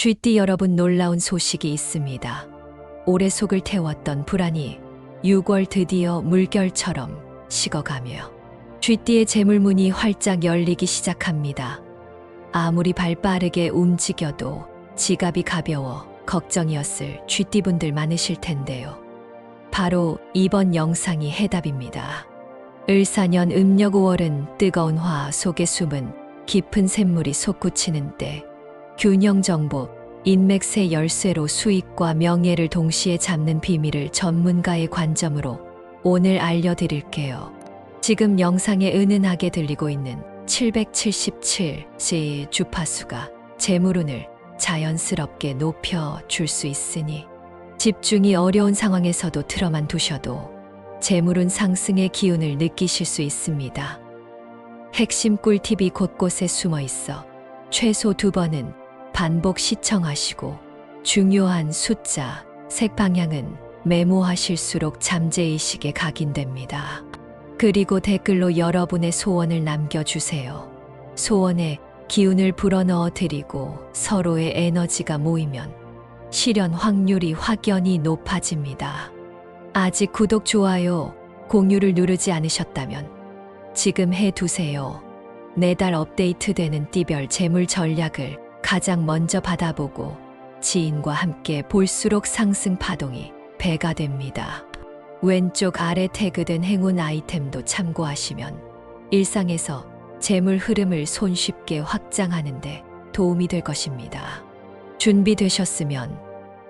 쥐띠 여러분 놀라운 소식이 있습니다. 오래 속을 태웠던 불안이 6월 드디어 물결처럼 식어가며 쥐띠의 재물문이 활짝 열리기 시작합니다. 아무리 발 빠르게 움직여도 지갑이 가벼워 걱정이었을 쥐띠분들 많으실 텐데요. 바로 이번 영상이 해답입니다. 을사년 음력 5월은 뜨거운 화 속에 숨은 깊은 샘물이 솟구치는 때 균형 정보, 인맥세 열쇠로 수익과 명예를 동시에 잡는 비밀을 전문가의 관점으로 오늘 알려드릴게요. 지금 영상에 은은하게 들리고 있는 777의 주파수가 재물운을 자연스럽게 높여 줄 수 있으니 집중이 어려운 상황에서도 틀어만 두셔도 재물운 상승의 기운을 느끼실 수 있습니다. 핵심 꿀팁이 곳곳에 숨어 있어 최소 두 번은 반복 시청하시고 중요한 숫자, 색 방향은 메모하실수록 잠재의식에 각인됩니다. 그리고 댓글로 여러분의 소원을 남겨주세요. 소원에 기운을 불어넣어 드리고 서로의 에너지가 모이면 실현 확률이 확연히 높아집니다. 아직 구독, 좋아요, 공유를 누르지 않으셨다면 지금 해 두세요. 매달 업데이트되는 띠별 재물 전략을 가장 먼저 받아보고 지인과 함께 볼수록 상승 파동이 배가 됩니다. 왼쪽 아래 태그된 행운 아이템도 참고하시면 일상에서 재물 흐름을 손쉽게 확장하는데 도움이 될 것입니다. 준비되셨으면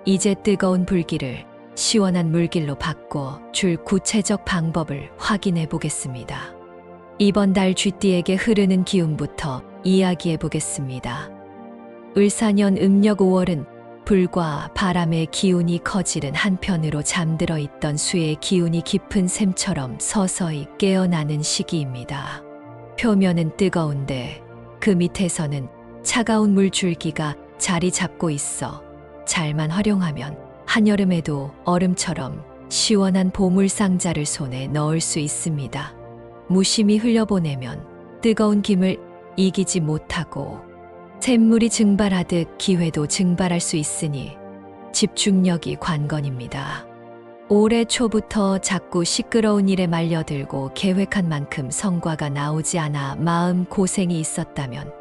이제 뜨거운 불길을 시원한 물길로 바꿔 줄 구체적 방법을 확인해 보겠습니다. 이번 달 쥐띠에게 흐르는 기운부터 이야기해 보겠습니다. 을사년 음력 5월은 불과 바람의 기운이 커지는 한편으로 잠들어 있던 수의 기운이 깊은 샘처럼 서서히 깨어나는 시기입니다. 표면은 뜨거운데 그 밑에서는 차가운 물줄기가 자리 잡고 있어 잘만 활용하면 한여름에도 얼음처럼 시원한 보물 상자를 손에 넣을 수 있습니다. 무심히 흘려보내면 뜨거운 김을 이기지 못하고 샘물이 증발하듯 기회도 증발할 수 있으니 집중력이 관건입니다. 올해 초부터 자꾸 시끄러운 일에 말려들고 계획한 만큼 성과가 나오지 않아 마음 고생이 있었다면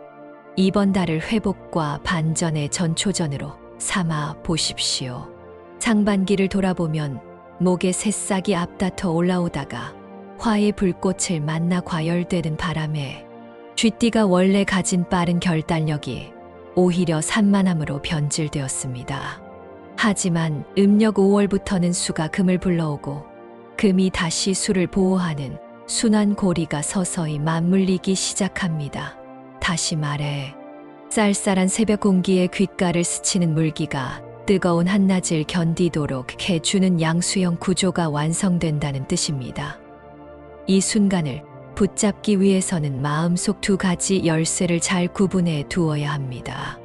이번 달을 회복과 반전의 전초전으로 삼아 보십시오. 상반기를 돌아보면 목에 새싹이 앞다퉈 올라오다가 화의 불꽃을 만나 과열되는 바람에 쥐띠가 원래 가진 빠른 결단력이 오히려 산만함으로 변질되었습니다. 하지만 음력 5월부터는 수가 금을 불러오고 금이 다시 수를 보호하는 순환 고리가 서서히 맞물리기 시작합니다. 다시 말해 쌀쌀한 새벽 공기에 귓가를 스치는 물기가 뜨거운 한낮을 견디도록 해주는 양수형 구조가 완성된다는 뜻입니다. 이 순간을 붙잡기 위해서는 마음속 두 가지 열쇠를 잘 구분해 두어야 합니다.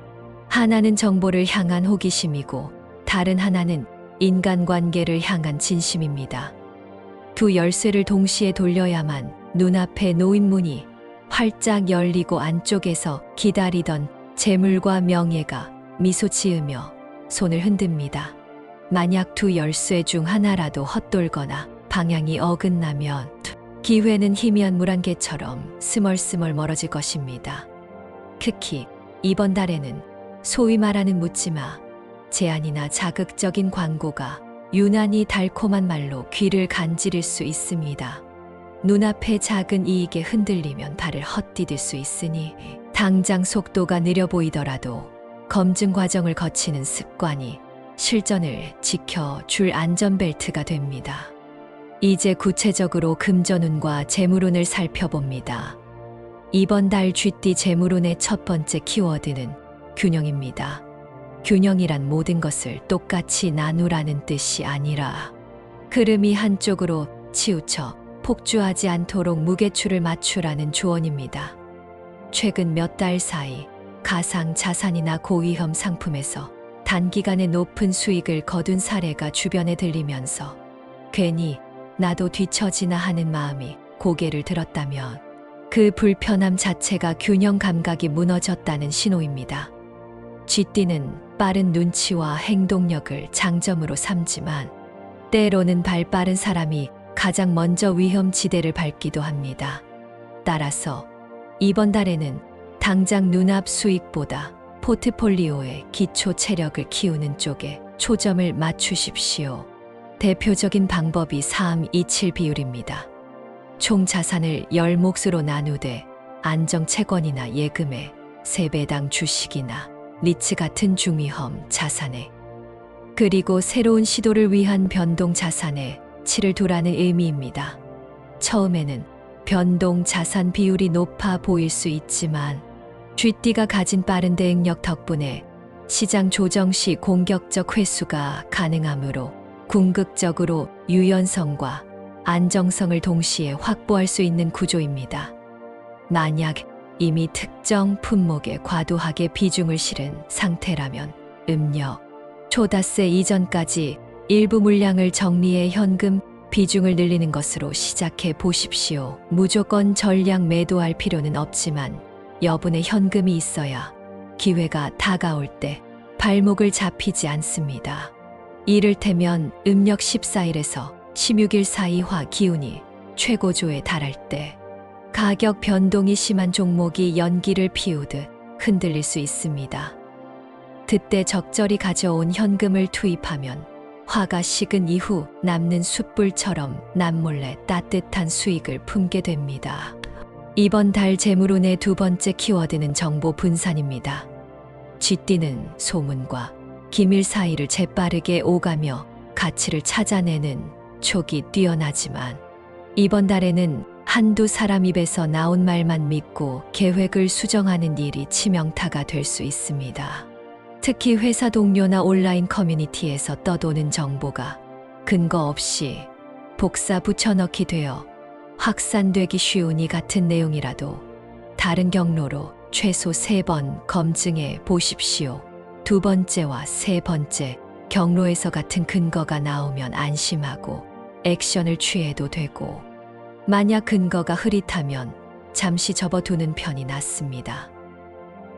하나는 정보를 향한 호기심이고 다른 하나는 인간관계를 향한 진심입니다. 두 열쇠를 동시에 돌려야만 눈앞에 놓인 문이 활짝 열리고 안쪽에서 기다리던 재물과 명예가 미소 지으며 손을 흔듭니다. 만약 두 열쇠 중 하나라도 헛돌거나 방향이 어긋나면 기회는 희미한 물안개처럼 스멀스멀 멀어질 것입니다. 특히 이번 달에는 소위 말하는 묻지마, 제안이나 자극적인 광고가 유난히 달콤한 말로 귀를 간지릴 수 있습니다. 눈앞의 작은 이익에 흔들리면 발을 헛디딜 수 있으니 당장 속도가 느려 보이더라도 검증 과정을 거치는 습관이 실전을 지켜줄 안전벨트가 됩니다. 이제 구체적으로 금전운과 재물운을 살펴봅니다. 이번 달 쥐띠 재물운의 첫 번째 키워드는 균형입니다. 균형이란 모든 것을 똑같이 나누라는 뜻이 아니라 흐름이 한쪽으로 치우쳐 폭주하지 않도록 무게추를 맞추라는 조언입니다. 최근 몇 달 사이 가상 자산이나 고위험 상품에서 단기간에 높은 수익을 거둔 사례가 주변에 들리면서 괜히 나도 뒤처지나 하는 마음이 고개를 들었다면 그 불편함 자체가 균형 감각이 무너졌다는 신호입니다. 쥐띠는 빠른 눈치와 행동력을 장점으로 삼지만 때로는 발 빠른 사람이 가장 먼저 위험 지대를 밟기도 합니다. 따라서 이번 달에는 당장 눈앞 수익보다 포트폴리오의 기초 체력을 키우는 쪽에 초점을 맞추십시오. 대표적인 방법이 327 비율입니다. 총 자산을 10몫으로 나누되 안정 채권이나 예금에 3배당 주식이나 리츠 같은 중위험 자산에 그리고 새로운 시도를 위한 변동 자산에 7을 두라는 의미입니다. 처음에는 변동 자산 비율이 높아 보일 수 있지만 쥐띠가 가진 빠른 대응력 덕분에 시장 조정 시 공격적 회수가 가능하므로 궁극적으로 유연성과 안정성을 동시에 확보할 수 있는 구조입니다. 만약 이미 특정 품목에 과도하게 비중을 실은 상태라면 음력, 초다세 이전까지 일부 물량을 정리해 현금 비중을 늘리는 것으로 시작해 보십시오. 무조건 전량 매도할 필요는 없지만 여분의 현금이 있어야 기회가 다가올 때 발목을 잡히지 않습니다. 이를테면 음력 14일에서 16일 사이 화 기운이 최고조에 달할 때 가격 변동이 심한 종목이 연기를 피우듯 흔들릴 수 있습니다. 그때 적절히 가져온 현금을 투입하면 화가 식은 이후 남는 숯불처럼 남몰래 따뜻한 수익을 품게 됩니다. 이번 달 재물운의 두 번째 키워드는 정보 분산입니다. 쥐띠는 소문과 기밀 사이를 재빠르게 오가며 가치를 찾아내는 촉이 뛰어나지만 이번 달에는 한두 사람 입에서 나온 말만 믿고 계획을 수정하는 일이 치명타가 될 수 있습니다. 특히 회사 동료나 온라인 커뮤니티에서 떠도는 정보가 근거 없이 복사 붙여넣기 되어 확산되기 쉬운 이 같은 내용이라도 다른 경로로 최소 세 번 검증해 보십시오. 두 번째와 세 번째 경로에서 같은 근거가 나오면 안심하고 액션을 취해도 되고 만약 근거가 흐릿하면 잠시 접어두는 편이 낫습니다.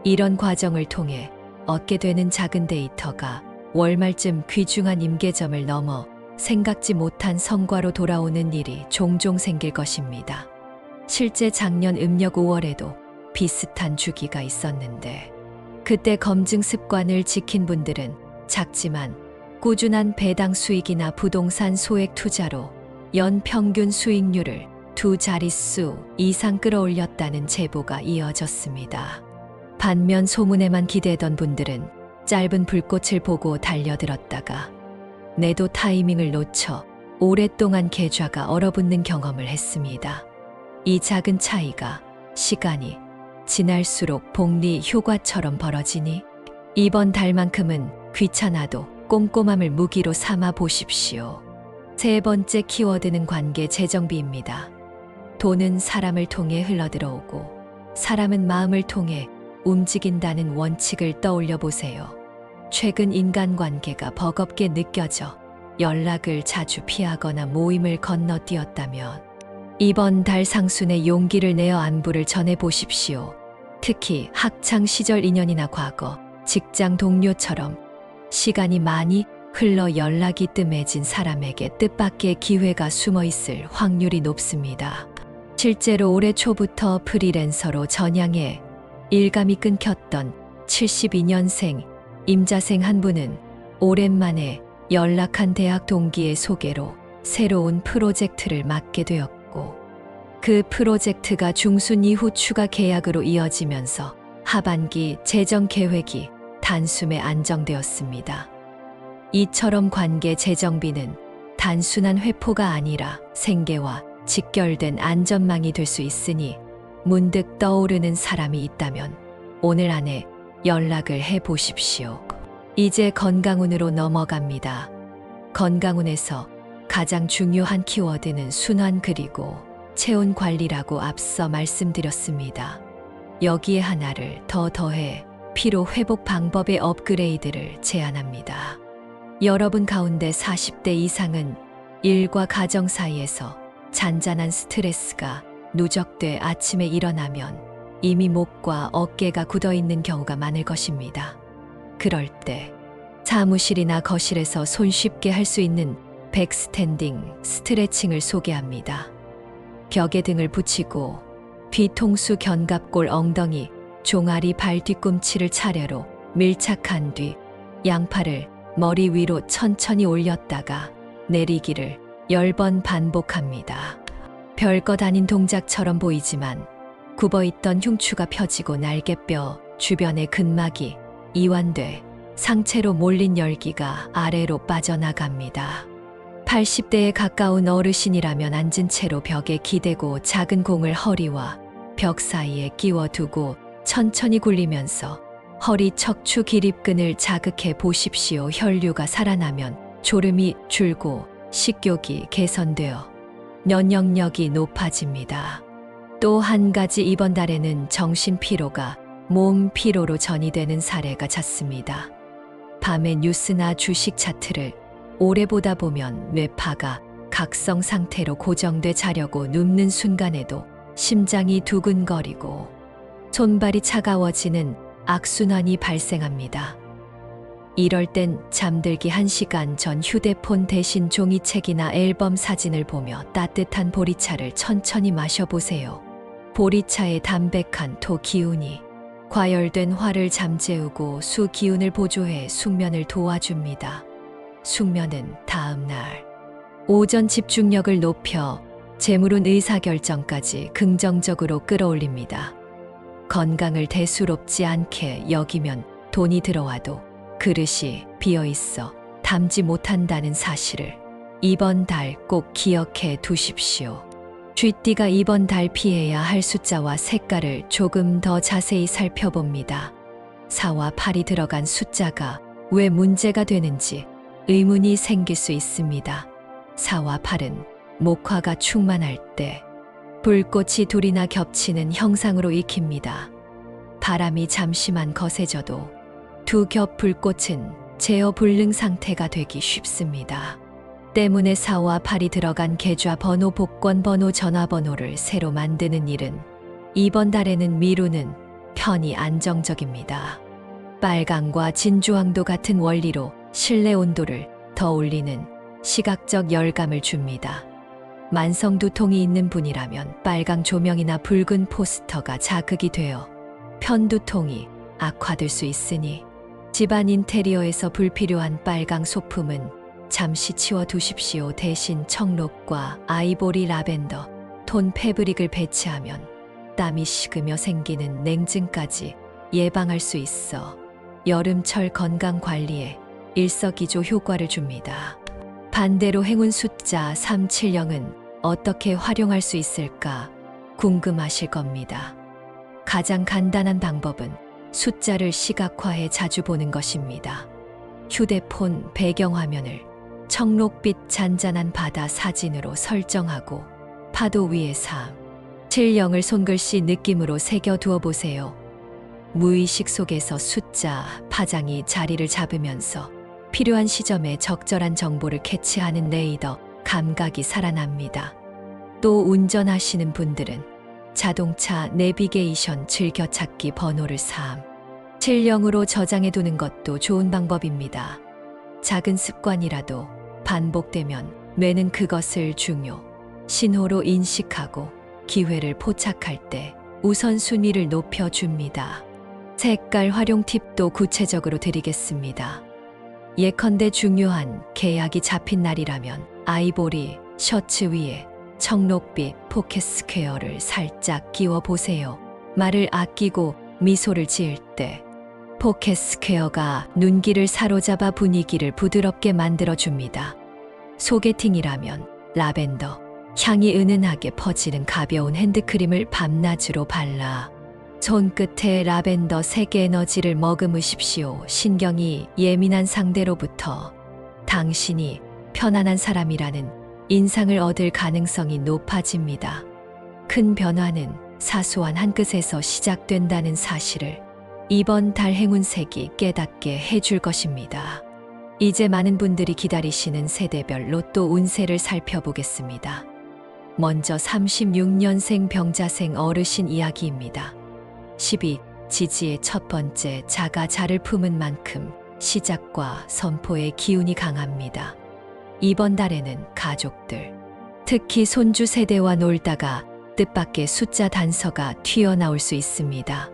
이런 과정을 통해 얻게 되는 작은 데이터가 월말쯤 귀중한 임계점을 넘어 생각지 못한 성과로 돌아오는 일이 종종 생길 것입니다. 실제 작년 음력 5월에도 비슷한 주기가 있었는데 그때 검증 습관을 지킨 분들은 작지만 꾸준한 배당 수익이나 부동산 소액 투자로 연 평균 수익률을 두 자릿수 이상 끌어올렸다는 제보가 이어졌습니다. 반면 소문에만 기대던 분들은 짧은 불꽃을 보고 달려들었다가 내도 타이밍을 놓쳐 오랫동안 계좌가 얼어붙는 경험을 했습니다. 이 작은 차이가 시간이 지날수록 복리 효과처럼 벌어지니 이번 달만큼은 귀찮아도 꼼꼼함을 무기로 삼아 보십시오. 세 번째 키워드는 관계 재정비입니다. 돈은 사람을 통해 흘러들어오고 사람은 마음을 통해 움직인다는 원칙을 떠올려 보세요. 최근 인간관계가 버겁게 느껴져 연락을 자주 피하거나 모임을 건너뛰었다면 이번 달 상순에 용기를 내어 안부를 전해 보십시오. 특히 학창 시절 인연이나 과거, 직장 동료처럼 시간이 많이 흘러 연락이 뜸해진 사람에게 뜻밖의 기회가 숨어 있을 확률이 높습니다. 실제로 올해 초부터 프리랜서로 전향해 일감이 끊겼던 72년생 임자생 한 분은 오랜만에 연락한 대학 동기의 소개로 새로운 프로젝트를 맡게 되었고 그 프로젝트가 중순 이후 추가 계약으로 이어지면서 하반기 재정 계획이 단숨에 안정되었습니다. 이처럼 관계 재정비는 단순한 회포가 아니라 생계와 직결된 안전망이 될 수 있으니 문득 떠오르는 사람이 있다면 오늘 안에 연락을 해 보십시오. 이제 건강운으로 넘어갑니다. 건강운에서 가장 중요한 키워드는 순환 그리고 체온 관리라고 앞서 말씀드렸습니다. 여기에 하나를 더 더해 피로 회복 방법의 업그레이드를 제안합니다. 여러분 가운데 40대 이상은 일과 가정 사이에서 잔잔한 스트레스가 누적돼 아침에 일어나면 이미 목과 어깨가 굳어 있는 경우가 많을 것입니다. 그럴 때 사무실이나 거실에서 손쉽게 할 수 있는 백스탠딩 스트레칭을 소개합니다. 벽에 등을 붙이고 뒤통수 견갑골 엉덩이 종아리 발 뒤꿈치를 차례로 밀착한 뒤 양팔을 머리 위로 천천히 올렸다가 내리기를 열번 반복합니다. 별것 아닌 동작처럼 보이지만 굽어있던 흉추가 펴지고 날개뼈 주변의 근막이 이완돼 상체로 몰린 열기가 아래로 빠져나갑니다. 80대에 가까운 어르신이라면 앉은 채로 벽에 기대고 작은 공을 허리와 벽 사이에 끼워두고 천천히 굴리면서 허리 척추 기립근을 자극해 보십시오. 혈류가 살아나면 졸음이 줄고 식욕이 개선되어 면역력이 높아집니다. 또 한 가지 이번 달에는 정신 피로가 몸 피로로 전이되는 사례가 잦습니다. 밤에 뉴스나 주식 차트를 오래 보다 보면 뇌파가 각성 상태로 고정돼 자려고 눕는 순간에도 심장이 두근거리고 손발이 차가워지는 악순환이 발생합니다. 이럴 땐 잠들기 1시간 전 휴대폰 대신 종이책이나 앨범 사진을 보며 따뜻한 보리차를 천천히 마셔보세요. 보리차의 담백한 토 기운이 과열된 화를 잠재우고 수 기운을 보조해 숙면을 도와줍니다. 숙면은 다음 날 오전 집중력을 높여 재물운 의사결정까지 긍정적으로 끌어올립니다. 건강을 대수롭지 않게 여기면 돈이 들어와도 그릇이 비어 있어 담지 못한다는 사실을 이번 달 꼭 기억해 두십시오. 쥐띠가 이번 달 피해야 할 숫자와 색깔을 조금 더 자세히 살펴봅니다. 4와 8이 들어간 숫자가 왜 문제가 되는지 의문이 생길 수 있습니다. 4와 8은 목화가 충만할 때 불꽃이 둘이나 겹치는 형상으로 익힙니다. 바람이 잠시만 거세져도 두 겹 불꽃은 제어 불능 상태가 되기 쉽습니다. 때문에 4와 8이 들어간 계좌 번호, 복권 번호, 전화번호를 새로 만드는 일은 이번 달에는 미루는 편이 안정적입니다. 빨강과 진주황도 같은 원리로 실내 온도를 더 올리는 시각적 열감을 줍니다. 만성 두통이 있는 분이라면 빨강 조명이나 붉은 포스터가 자극이 되어 편두통이 악화될 수 있으니 집안 인테리어에서 불필요한 빨강 소품은 잠시 치워두십시오. 대신 청록과 아이보리 라벤더, 톤 패브릭을 배치하면 땀이 식으며 생기는 냉증까지 예방할 수 있어 여름철 건강 관리에 일석이조 효과를 줍니다. 반대로 행운 숫자 370은 어떻게 활용할 수 있을까 궁금하실 겁니다. 가장 간단한 방법은 숫자를 시각화해 자주 보는 것입니다. 휴대폰 배경화면을 청록빛 잔잔한 바다 사진으로 설정하고 파도 위에 3, 7영을 손글씨 느낌으로 새겨 두어 보세요. 무의식 속에서 숫자, 파장이 자리를 잡으면서 필요한 시점에 적절한 정보를 캐치하는 레이더 감각이 살아납니다. 또 운전하시는 분들은 자동차 내비게이션 즐겨찾기 번호를 3, 7영으로 저장해 두는 것도 좋은 방법입니다. 작은 습관이라도 반복되면 뇌는 그것을 중요, 신호로 인식하고 기회를 포착할 때 우선순위를 높여줍니다. 색깔 활용 팁도 구체적으로 드리겠습니다. 예컨대 중요한 계약이 잡힌 날이라면 아이보리 셔츠 위에 청록빛 포켓 스퀘어를 살짝 끼워 보세요. 말을 아끼고 미소를 지을 때 포켓 스퀘어가 눈길을 사로잡아 분위기를 부드럽게 만들어 줍니다. 소개팅이라면 라벤더 향이 은은하게 퍼지는 가벼운 핸드크림을 밤낮으로 발라 손끝에 라벤더 색 에너지를 머금으십시오. 신경이 예민한 상대로부터 당신이 편안한 사람이라는 인상을 얻을 가능성이 높아집니다. 큰 변화는 사소한 한 끝에서 시작된다는 사실을 이번 달 행운색이 깨닫게 해줄 것입니다. 이제 많은 분들이 기다리시는 세대별 로또 운세를 살펴보겠습니다. 먼저 36년생 병자생 어르신 이야기입니다. 12. 지지의 첫 번째 자가 자를 품은 만큼 시작과 선포의 기운이 강합니다. 이번 달에는 가족들, 특히 손주 세대와 놀다가 뜻밖의 숫자 단서가 튀어나올 수 있습니다.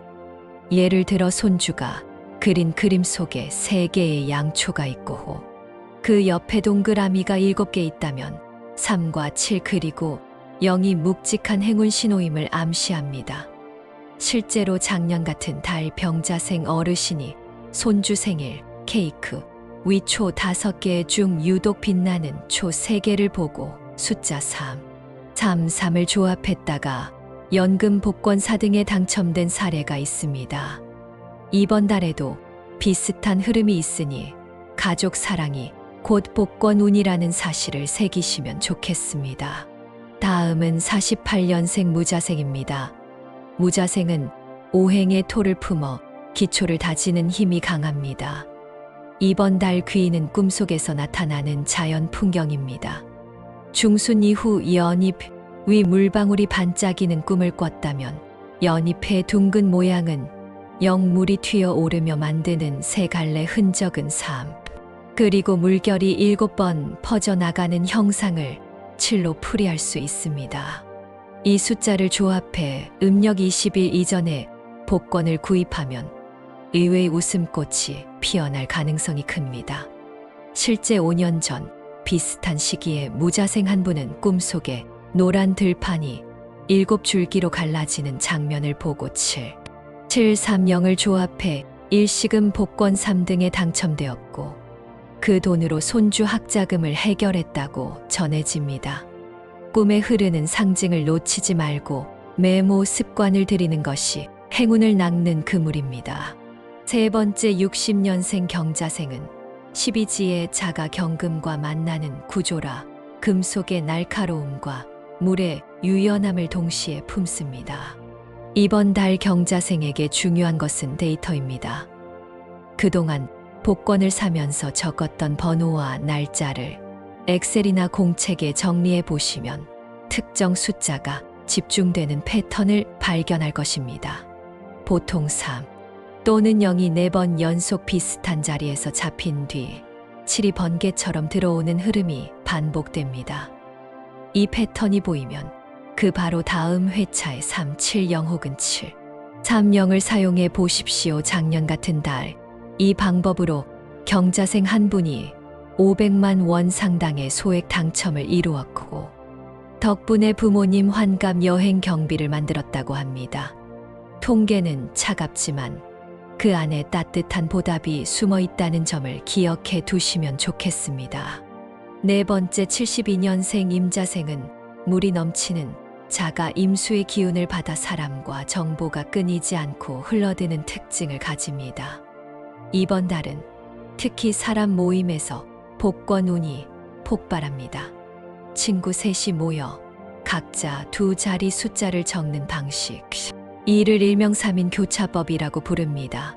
예를 들어 손주가 그린 그림 속에 세 개의 양초가 있고 호. 그 옆에 동그라미가 일곱 개 있다면 3과 7 그리고 0이 묵직한 행운 신호임을 암시합니다. 실제로 작년 같은 달 병자생 어르신이 손주 생일 케이크 위초 다섯 개 중 유독 빛나는 초 세 개를 보고 숫자 3, 3, 3을 조합했다가 연금 복권 4등에 당첨된 사례가 있습니다. 이번 달에도 비슷한 흐름이 있으니 가족 사랑이 곧 복권 운이라는 사실을 새기시면 좋겠습니다. 다음은 48년생 무자생입니다. 무자생은 오행의 토를 품어 기초를 다지는 힘이 강합니다. 이번 달 귀인은 꿈속에서 나타나는 자연 풍경입니다. 중순 이후 연잎 위 물방울이 반짝이는 꿈을 꿨다면 연잎의 둥근 모양은 영물이 튀어 오르며 만드는 세 갈래 흔적은 삶. 그리고 물결이 일곱 번 퍼져나가는 형상을 칠로 풀이할 수 있습니다. 이 숫자를 조합해 음력 20일 이전에 복권을 구입하면 의외의 웃음꽃이 피어날 가능성이 큽니다. 실제 5년 전 비슷한 시기에 무자생 한 분은 꿈속에 노란 들판이 일곱 줄기로 갈라지는 장면을 보고 7, 730을 조합해 일시금 복권 3등에 당첨되었고 그 돈으로 손주 학자금을 해결했다고 전해집니다. 꿈에 흐르는 상징을 놓치지 말고 메모 습관을 들이는 것이 행운을 낚는 그물입니다. 세 번째 60년생 경자생은 12지의 자가 경금과 만나는 구조라 금속의 날카로움과 물의 유연함을 동시에 품습니다. 이번 달 경자생에게 중요한 것은 데이터입니다. 그동안 복권을 사면서 적었던 번호와 날짜를 엑셀이나 공책에 정리해 보시면 특정 숫자가 집중되는 패턴을 발견할 것입니다. 보통 3 또는 0이 4번 연속 비슷한 자리에서 잡힌 뒤 7이 번개처럼 들어오는 흐름이 반복됩니다. 이 패턴이 보이면 그 바로 다음 회차에 3, 7, 0 혹은 7, 3, 0을 사용해 보십시오. 작년 같은 달, 이 방법으로 경자생 한 분이 500만 원 상당의 소액 당첨을 이루었고, 덕분에 부모님 환갑 여행 경비를 만들었다고 합니다. 통계는 차갑지만 그 안에 따뜻한 보답이 숨어 있다는 점을 기억해 두시면 좋겠습니다. 네 번째 72년생 임자생은 물이 넘치는 자가 임수의 기운을 받아 사람과 정보가 끊이지 않고 흘러드는 특징을 가집니다. 이번 달은 특히 사람 모임에서 복권 운이 폭발합니다. 친구 셋이 모여 각자 두 자리 숫자를 적는 방식. 이를 일명삼인 교차법이라고 부릅니다.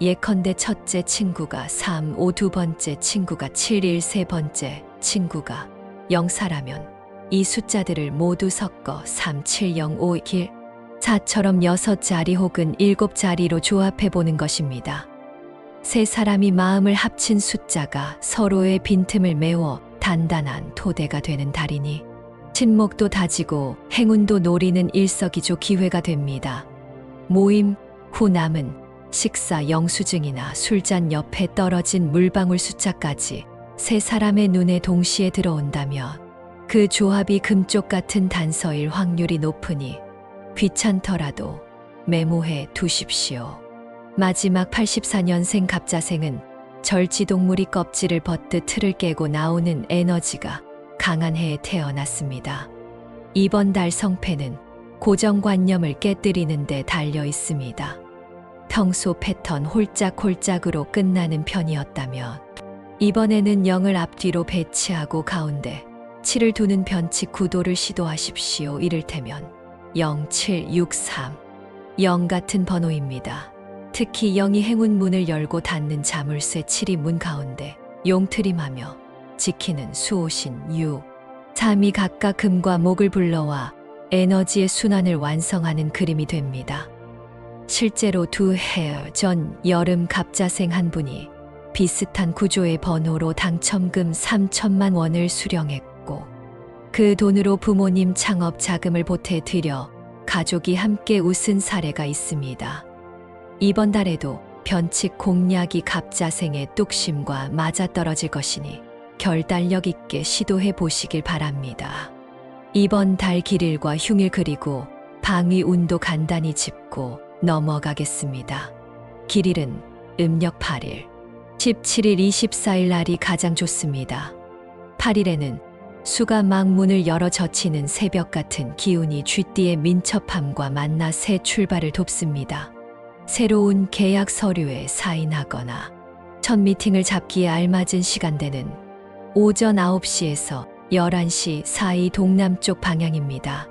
예컨대 첫째 친구가 3, 5, 두 번째 친구가 7, 1, 세 번째 친구가 0사라면 이 숫자들을 모두 섞어 3, 7, 0, 5, 1, 4처럼 여섯 자리 혹은 일곱 자리로 조합해 보는 것입니다. 세 사람이 마음을 합친 숫자가 서로의 빈틈을 메워 단단한 토대가 되는 달이니 친목도 다지고 행운도 노리는 일석이조 기회가 됩니다. 모임 후 남은 식사 영수증이나 술잔 옆에 떨어진 물방울 숫자까지 세 사람의 눈에 동시에 들어온다면 그 조합이 금쪽 같은 단서일 확률이 높으니 귀찮더라도 메모해 두십시오. 마지막 84년생 갑자생은 절지동물이 껍질을 벗듯 틀을 깨고 나오는 에너지가 강한 해에 태어났습니다. 이번 달 성패는 고정관념을 깨뜨리는 데 달려 있습니다. 평소 패턴 홀짝홀짝으로 끝나는 편이었다면 이번에는 0을 앞뒤로 배치하고 가운데 7을 두는 변칙 구도를 시도하십시오. 이를테면 0, 7, 6, 3. 0 같은 번호입니다. 특히 0이 행운 문을 열고 닫는 자물쇠 7이 문 가운데 용트림하며 지키는 수호신 6. 3이 각각 금과 목을 불러와 에너지의 순환을 완성하는 그림이 됩니다. 실제로 두해전 여름 갑자생 한 분이 비슷한 구조의 번호로 당첨금 3천만 원을 수령했고 그 돈으로 부모님 창업 자금을 보태드려 가족이 함께 웃은 사례가 있습니다. 이번 달에도 변칙 공약이 갑자생의 뚝심과 맞아떨어질 것이니 결단력 있게 시도해 보시길 바랍니다. 이번 달 길일과 흉일 그리고 방위 운도 간단히 짚고 넘어가겠습니다. 길일은 음력 8일, 17일, 24일 날이 가장 좋습니다. 8일에는 수가 망문을 열어 젖히는 새벽 같은 기운이 쥐띠의 민첩함과 만나 새 출발을 돕습니다. 새로운 계약 서류에 사인하거나 첫 미팅을 잡기에 알맞은 시간대는 오전 9시에서 11시 사이 동남쪽 방향입니다.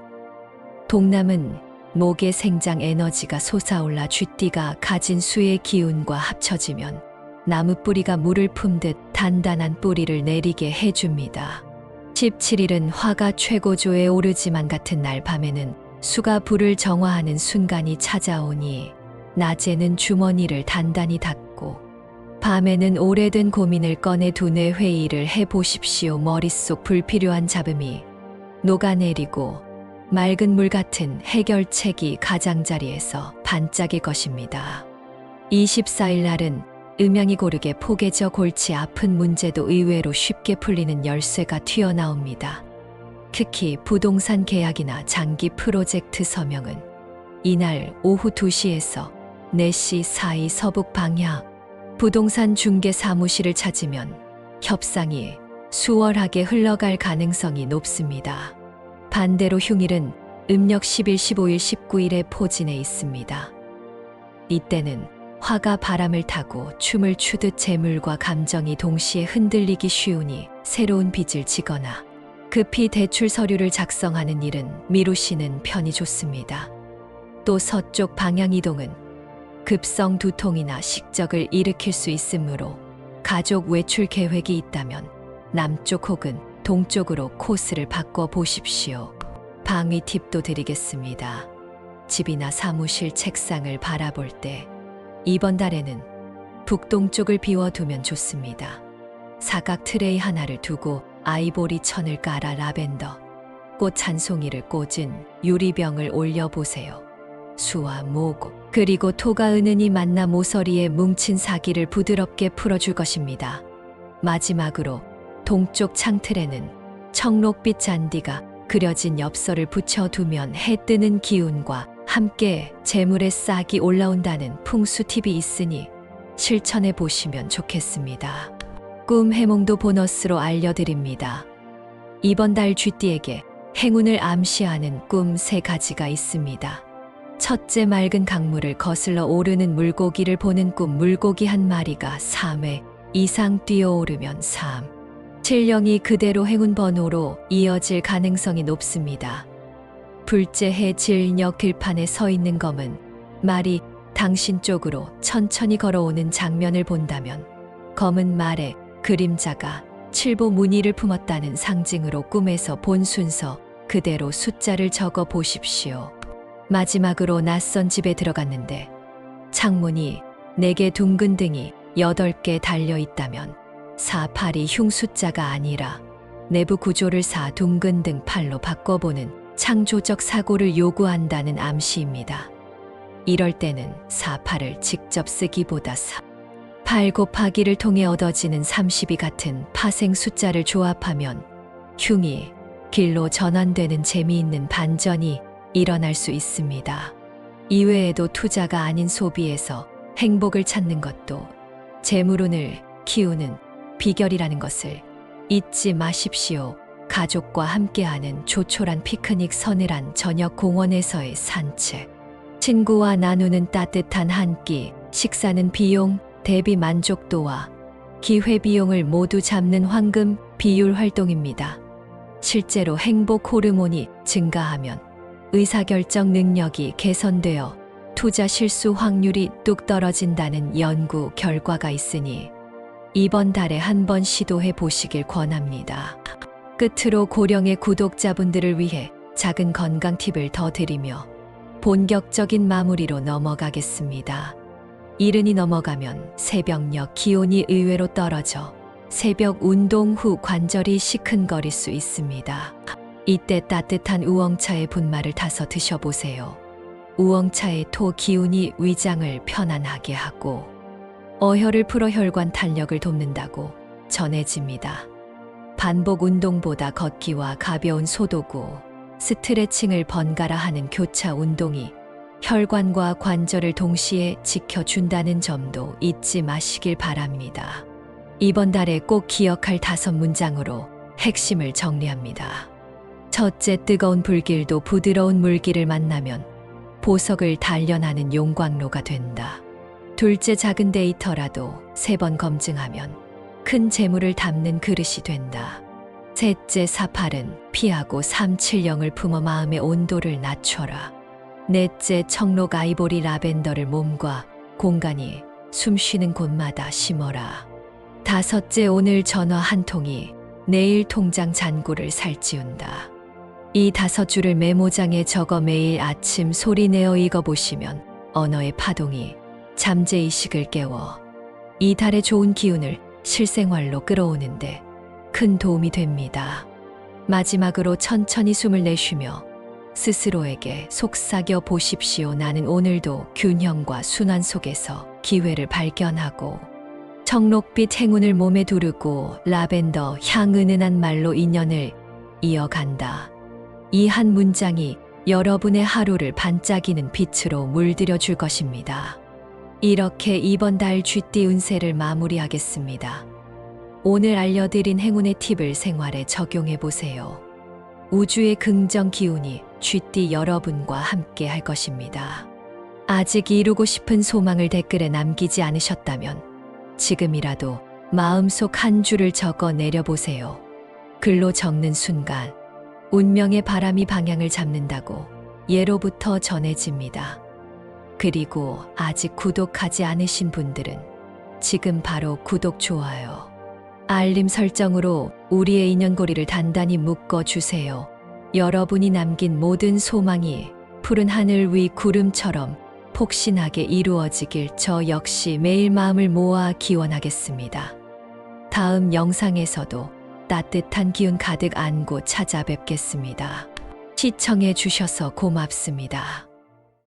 동남은 목의 생장 에너지가 솟아올라 쥐띠가 가진 수의 기운과 합쳐지면 나무 뿌리가 물을 품듯 단단한 뿌리를 내리게 해줍니다. 17일은 화가 최고조에 오르지만 같은 날 밤에는 수가 불을 정화하는 순간이 찾아오니 낮에는 주머니를 단단히 닫고 밤에는 오래된 고민을 꺼내 두뇌 회의를 해 보십시오. 머릿속 불필요한 잡음이 녹아내리고 맑은 물 같은 해결책이 가장자리에서 반짝일 것입니다. 24일 날은 음양이 고르게 포개져 골치 아픈 문제도 의외로 쉽게 풀리는 열쇠가 튀어나옵니다. 특히 부동산 계약이나 장기 프로젝트 서명은 이날 오후 2시에서 4시 사이 서북 방향 부동산 중개 사무실을 찾으면 협상이 수월하게 흘러갈 가능성이 높습니다. 반대로 흉일은 음력 10일, 15일, 19일에 포진해 있습니다. 이때는 화가 바람을 타고 춤을 추듯 재물과 감정이 동시에 흔들리기 쉬우니 새로운 빚을 지거나 급히 대출 서류를 작성하는 일은 미루시는 편이 좋습니다. 또 서쪽 방향 이동은 급성 두통이나 식적을 일으킬 수 있으므로 가족 외출 계획이 있다면 남쪽 혹은 동쪽으로 코스를 바꿔 보십시오. 방위 팁도 드리겠습니다. 집이나 사무실 책상을 바라볼 때 이번 달에는 북동쪽을 비워두면 좋습니다. 사각 트레이 하나를 두고 아이보리 천을 깔아 라벤더, 꽃 한 송이를 꽂은 유리병을 올려보세요. 수와 모고 그리고 토가 은은히 만나 모서리에 뭉친 사기를 부드럽게 풀어줄 것입니다. 마지막으로 동쪽 창틀에는 청록빛 잔디가 그려진 엽서를 붙여두면 해 뜨는 기운과 함께 재물의 싹이 올라온다는 풍수 팁이 있으니 실천해 보시면 좋겠습니다. 꿈 해몽도 보너스로 알려드립니다. 이번 달 쥐띠에게 행운을 암시하는 꿈 세 가지가 있습니다. 첫째 맑은 강물을 거슬러 오르는 물고기를 보는 꿈 물고기 한 마리가 3회 이상 뛰어오르면 3. 칠령이 그대로 행운 번호로 이어질 가능성이 높습니다. 불째 해 질녘 들판에 서 있는 검은 말이 당신 쪽으로 천천히 걸어오는 장면을 본다면 검은 말에 그림자가 칠보 무늬를 품었다는 상징으로 꿈에서 본 순서 그대로 숫자를 적어 보십시오. 마지막으로 낯선 집에 들어갔는데 창문이 네 개 둥근 등이 여덟 개 달려 있다면 4, 8이 흉 숫자가 아니라 내부 구조를 4 둥근 등 8로 바꿔보는 창조적 사고를 요구한다는 암시입니다. 이럴 때는 4, 8을 직접 쓰기보다 3, 8 곱하기를 통해 얻어지는 32 같은 파생 숫자를 조합하면 흉이 길로 전환되는 재미있는 반전이 일어날 수 있습니다. 이외에도 투자가 아닌 소비에서 행복을 찾는 것도 재물운을 키우는 비결이라는 것을 잊지 마십시오. 가족과 함께하는 조촐한 피크닉 서늘한 저녁 공원에서의 산책. 친구와 나누는 따뜻한 한 끼, 식사는 비용, 대비 만족도와 기회 비용을 모두 잡는 황금 비율 활동입니다. 실제로 행복 호르몬이 증가하면 의사결정 능력이 개선되어 투자 실수 확률이 뚝 떨어진다는 연구 결과가 있으니 이번 달에 한 번 시도해 보시길 권합니다. 끝으로 고령의 구독자분들을 위해 작은 건강 팁을 더 드리며 본격적인 마무리로 넘어가겠습니다. 이른이 넘어가면 새벽녘 기온이 의외로 떨어져 새벽 운동 후 관절이 시큰거릴 수 있습니다. 이때 따뜻한 우엉차의 분말을 타서 드셔보세요. 우엉차의 토 기운이 위장을 편안하게 하고 어혈을 풀어 혈관 탄력을 돕는다고 전해집니다. 반복 운동보다 걷기와 가벼운 소도구, 스트레칭을 번갈아 하는 교차 운동이 혈관과 관절을 동시에 지켜준다는 점도 잊지 마시길 바랍니다. 이번 달에 꼭 기억할 다섯 문장으로 핵심을 정리합니다. 첫째, 뜨거운 불길도 부드러운 물기를 만나면 보석을 단련하는 용광로가 된다. 둘째, 작은 데이터라도 세 번 검증하면 큰 재물을 담는 그릇이 된다. 셋째, 사팔은 피하고 370을 품어 마음의 온도를 낮춰라. 넷째, 청록 아이보리 라벤더를 몸과 공간이 숨 쉬는 곳마다 심어라. 다섯째, 오늘 전화 한 통이 내일 통장 잔고를 살찌운다. 이 다섯 줄을 메모장에 적어 매일 아침 소리 내어 읽어보시면 언어의 파동이 잠재의식을 깨워 이 달의 좋은 기운을 실생활로 끌어오는데 큰 도움이 됩니다. 마지막으로 천천히 숨을 내쉬며 스스로에게 속삭여 보십시오. 나는 오늘도 균형과 순환 속에서 기회를 발견하고 청록빛 행운을 몸에 두르고 라벤더 향 은은한 말로 인연을 이어간다. 이 한 문장이 여러분의 하루를 반짝이는 빛으로 물들여 줄 것입니다. 이렇게 이번 달 쥐띠 운세를 마무리하겠습니다. 오늘 알려드린 행운의 팁을 생활에 적용해 보세요. 우주의 긍정 기운이 쥐띠 여러분과 함께 할 것입니다. 아직 이루고 싶은 소망을 댓글에 남기지 않으셨다면 지금이라도 마음속 한 줄을 적어 내려보세요. 글로 적는 순간 운명의 바람이 방향을 잡는다고 예로부터 전해집니다. 그리고 아직 구독하지 않으신 분들은 지금 바로 구독, 좋아요, 알림 설정으로 우리의 인연고리를 단단히 묶어 주세요. 여러분이 남긴 모든 소망이 푸른 하늘 위 구름처럼 폭신하게 이루어지길 저 역시 매일 마음을 모아 기원하겠습니다. 다음 영상에서도 따뜻한 기운 가득 안고 찾아뵙겠습니다. 시청해 주셔서 고맙습니다.